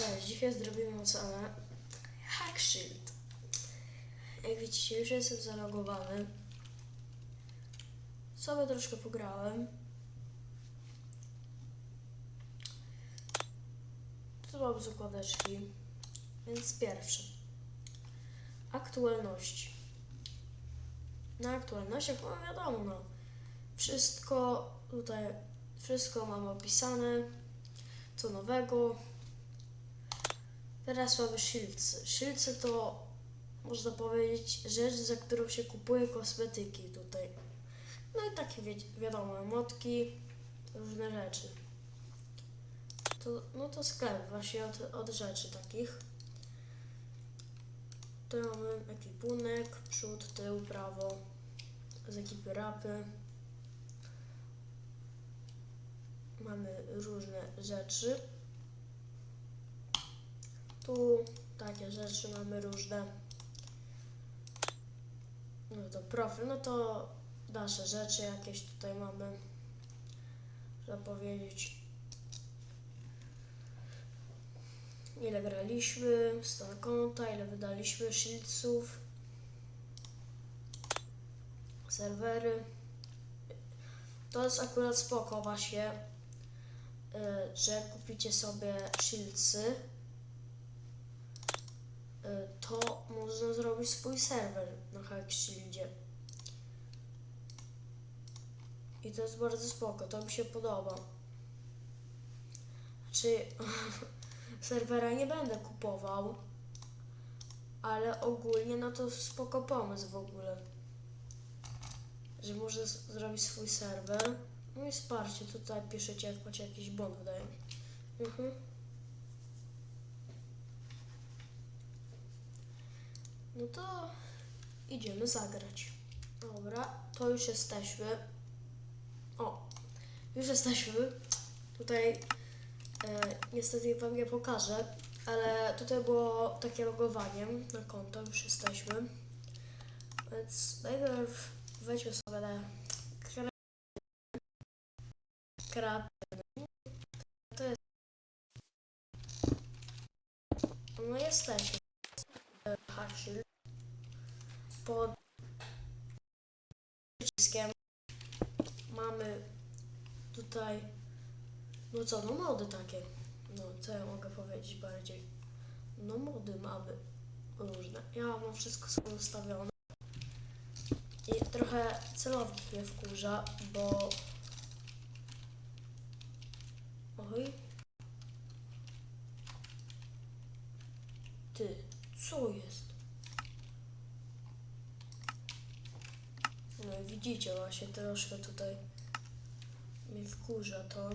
Cześć, dzisiaj zrobimy ocenę Hack Shield. Jak widzicie, już jestem zalogowany. Sobie troszkę pograłem. Tu mam zakładeczki. Więc pierwszy. Aktualności. Na aktualnościach, no wiadomo, no. Wszystko tutaj, wszystko mam opisane. Co nowego. Teraz mamy szylcy. Szylcy to można powiedzieć rzecz, za którą się kupuje kosmetyki tutaj. No i takie wi wiadomo, motki, różne rzeczy. To, no to sklep właśnie od, od rzeczy takich. Tu mamy ekwipunek, przód, tył, prawo, z ekipy rapy. Mamy różne rzeczy. Tu takie rzeczy mamy różne. No to profil, no to nasze rzeczy jakieś tutaj mamy, żeby powiedzieć. Ile graliśmy, stan konta, ile wydaliśmy shieldców, serwery. To jest akurat spoko właśnie, y, że kupicie sobie shieldsy to można zrobić swój serwer na Hackshieldzie. I to jest bardzo spoko, to mi się podoba. Znaczy, serwera nie będę kupował, ale ogólnie no to spoko pomysł w ogóle. Że można zrobić swój serwer. No i wsparcie, tutaj piszecie jak macie jakiś błąd, wydaje. Mhm. No to idziemy zagrać. Dobra, to już jesteśmy. O, już jesteśmy. Tutaj e, niestety wam nie pokażę, ale tutaj było takie logowanie na konto, już jesteśmy. Więc najpierw wejdźmy sobie na krab. To jest. No jesteśmy. E, pod przyciskiem. Mamy tutaj no co, no mody takie. No co ja mogę powiedzieć bardziej? No mody mamy różne. Ja mam wszystko sobie ustawione. I trochę celownik mnie wkurza, bo oj. Ty, co jest? No i widzicie właśnie troszkę tutaj mnie wkurza to.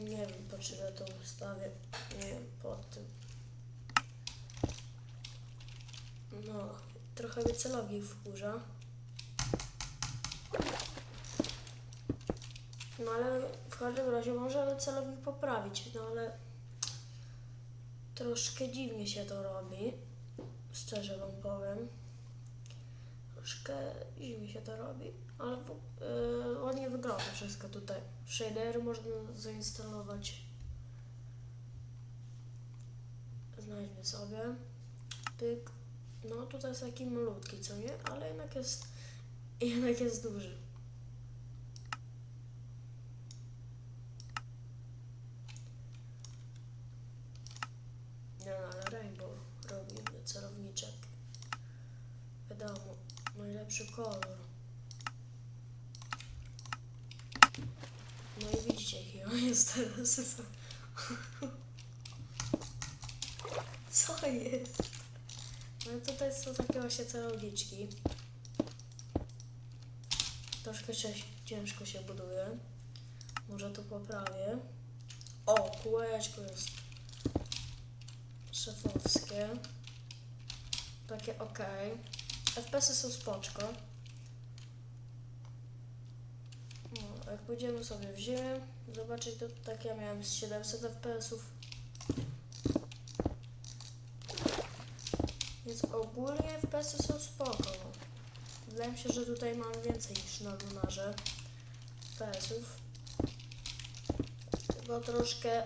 Nie wiem po czym ja to ustawię. Nie wiem po tym. No, trochę mnie celownik wkurza. No ale w każdym razie możemy celownik poprawić, no ale troszkę dziwnie się to robi. Szczerze wam powiem. Troszkę dziwnie się to robi, ale yy, ładnie wygląda wszystko tutaj. Shadery można zainstalować. Znajdźmy sobie. Pyk. No tutaj jest taki malutki, co nie? Ale jednak jest, jednak jest duży. No, ale Rainbow robimy celowniczek. Wiadomo, najlepszy kolor. No i widzicie, jaki on jest teraz. Co jest? No tutaj są takie właśnie celowniczki. Troszkę ciężko się buduje. Może to poprawię. O, kółeczko jest szefowskie. Takie ok. FPS-y są spoczko. No, jak pójdziemy sobie w ziemię, zobaczyć to tak ja miałem z 700 FPS-ów. Więc ogólnie FPS-y są spoko. Wydaje mi się, że tutaj mam więcej niż na lunarze FPS-ów. Tylko troszkę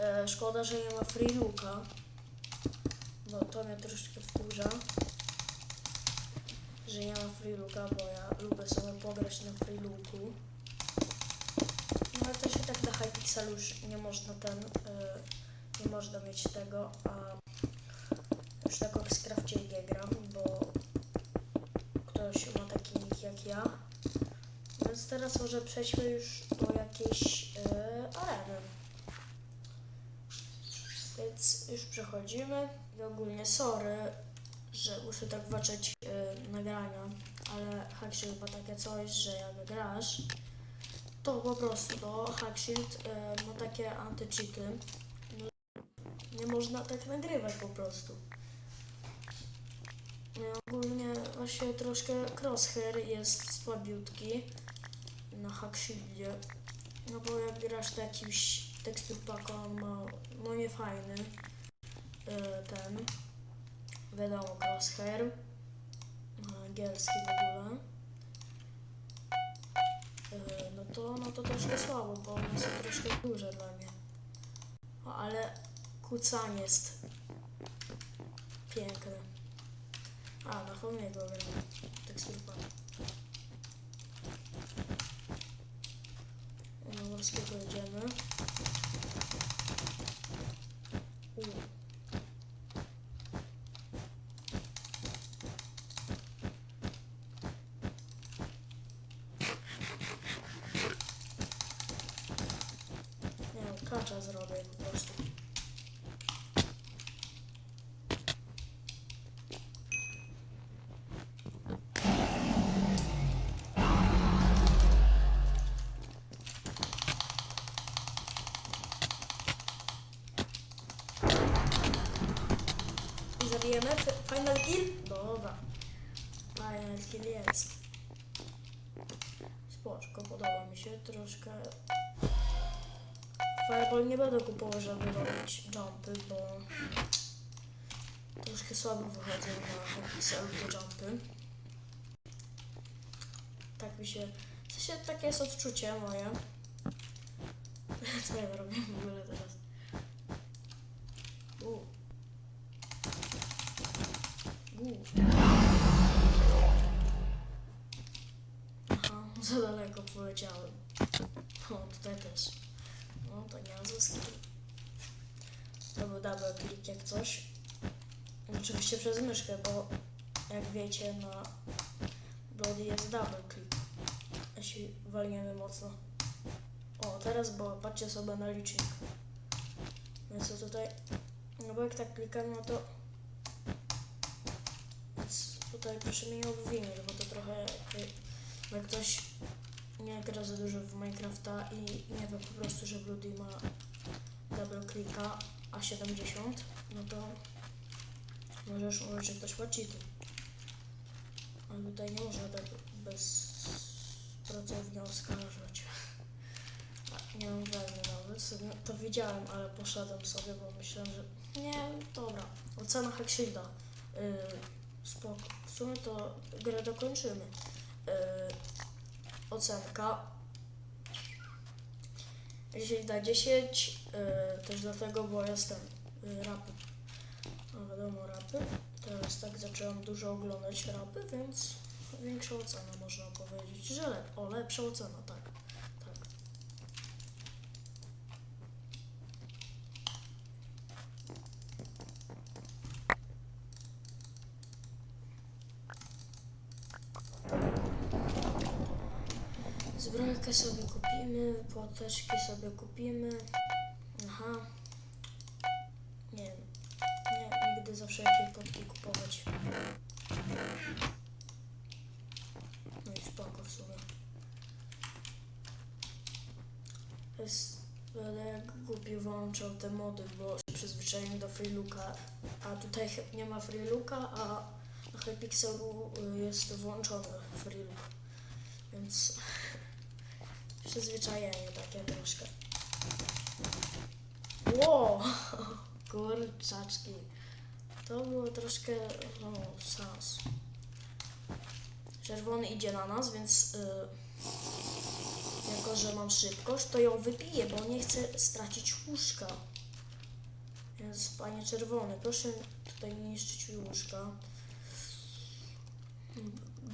E, szkoda, że nie ma free looka. Bo to mnie troszeczkę wkurza. Że nie ma free looka, bo ja lubię sobie pograć na free looku. No ale też i tak na Hypixelu już nie można ten, e, nie można mieć tego, a już tak jak z Crafcie gram, bo ktoś ma taki nick jak ja. Więc teraz może przejdźmy już do jakiejś e, areny. Więc już przechodzimy. I ogólnie sorry, że muszę tak waczyć e, nagrania, ale Hackshield ma takie coś, że jak grasz, to po prostu to Hackshield e, ma takie anty-cheaty. No, nie można tak nagrywać po prostu. No, ogólnie właśnie troszkę crosshair jest słabiutki na Hackshieldzie. No bo jak grasz jakimś tekstur pack, on ma no nie fajny e, ten wiadomo crosshair angielski w ogóle. E, no to no to troszkę słabo, bo one są troszkę duże dla mnie. O, ale kucanie jest piękne. A na Homiego gram. Tekstur pack do morskiego jedziemy. U. Nie wiem, kacza zrobię po prostu. Zabijemy final kill? Dobra. Final kill jest. Spoczko, podoba mi się troszkę. Fireball nie będę kupował, żeby robić jumpy, bo troszkę słabo wychodzą na Pixel te jumpy. Tak mi się... W sensie takie jest odczucie moje. Co ja robię w ogóle teraz? U. U. Aha, za daleko poleciałem. O, tutaj też. No, to nie skill. To był double click jak coś. Oczywiście przez myszkę, bo jak wiecie na Bloody jest double click. Jeśli walniemy mocno. O, teraz bo patrzcie sobie na licznik. Więc co tutaj? No bo jak tak klikam, no to więc tutaj proszę mnie nie obwinić, bo to trochę jakby- jak ktoś nie gra za dużo w Minecrafta i nie wie po prostu, że Bloody ma double clicka A70, no to możesz mówić, że ktoś ma cheaty. Ale tutaj nie można tak bezpracownie oskarżać. A, Nie mam żadnej nawet, to wiedziałem, ale poszedłem sobie, bo myślałem, że nie, dobra. Ocena Hackshielda. Yy, spoko. W sumie to grę dokończymy. Yy, ocenka 10 na 10 yy, też dlatego, bo jestem yy, rapy. No wiadomo, rapy. Teraz tak zaczęłam dużo oglądać rapy, więc większa ocena można powiedzieć, że lep o, lepsza ocena, tak. Zbrojkę sobie płateczki sobie kupimy. Aha. Nie wiem. Nie, nigdy zawsze jakieś potki kupować. No i spoko w sumie. Jest, będę jak głupi te mody, bo się przyzwyczaiłem do freelooka, a tutaj nie ma freelooka, a na Hypixelu y, jest włączony freelook. Więc przyzwyczajenie takie troszkę. Ło! Kurczaczki. To było troszkę no, sens. Czerwony idzie na nas, więc y, jako, że mam szybkość, to ją wypiję, bo nie chcę stracić łóżka. Jest panie czerwony, proszę tutaj nie niszczyć łóżka.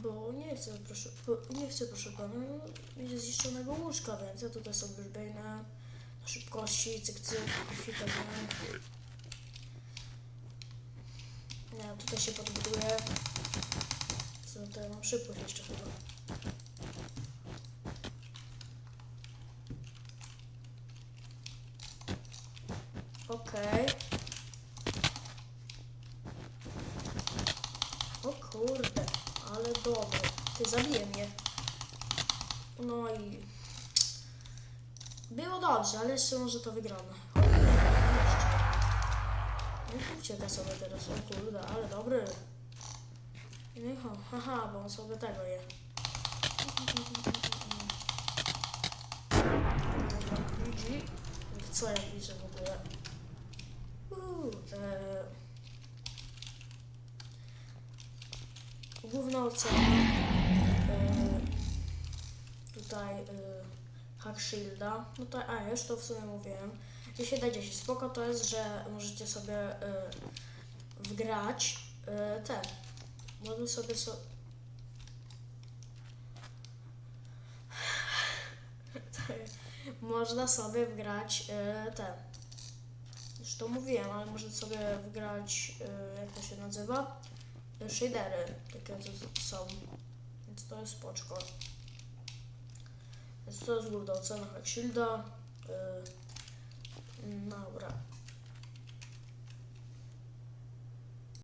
Bo nie chcę, proszę, nie chcę, proszę pana, będzie zniszczonego łóżka, więc ja tutaj sobie biegnę na szybkości, cyk, cyk, hiper, Ja tutaj się podbuduję. Co ja mam szybkość jeszcze chyba. Okej. O kurde, ale dobre. Ty zabije mnie. No i... Było dobrze, ale jeszcze może to wygramy. No ucieka sobie teraz, o kurde, ale dobry. No haha, bo on sobie tego je. Co ja widzę w ogóle? Uuu, e... Główna ocena. E... Tutaj e... Hack Shielda. No to, a już to w sumie mówiłem. 10 na 10. Spoko to jest, że możecie sobie e... wgrać e... te. Można sobie so... Można sobie wgrać e... te. Już to mówiłem, ale możecie sobie wgrać, e, jak to się nazywa? E, Shadery, takie co są. Więc to jest spoczko. Jest główna ocena Hack Shielda. E, Dobra.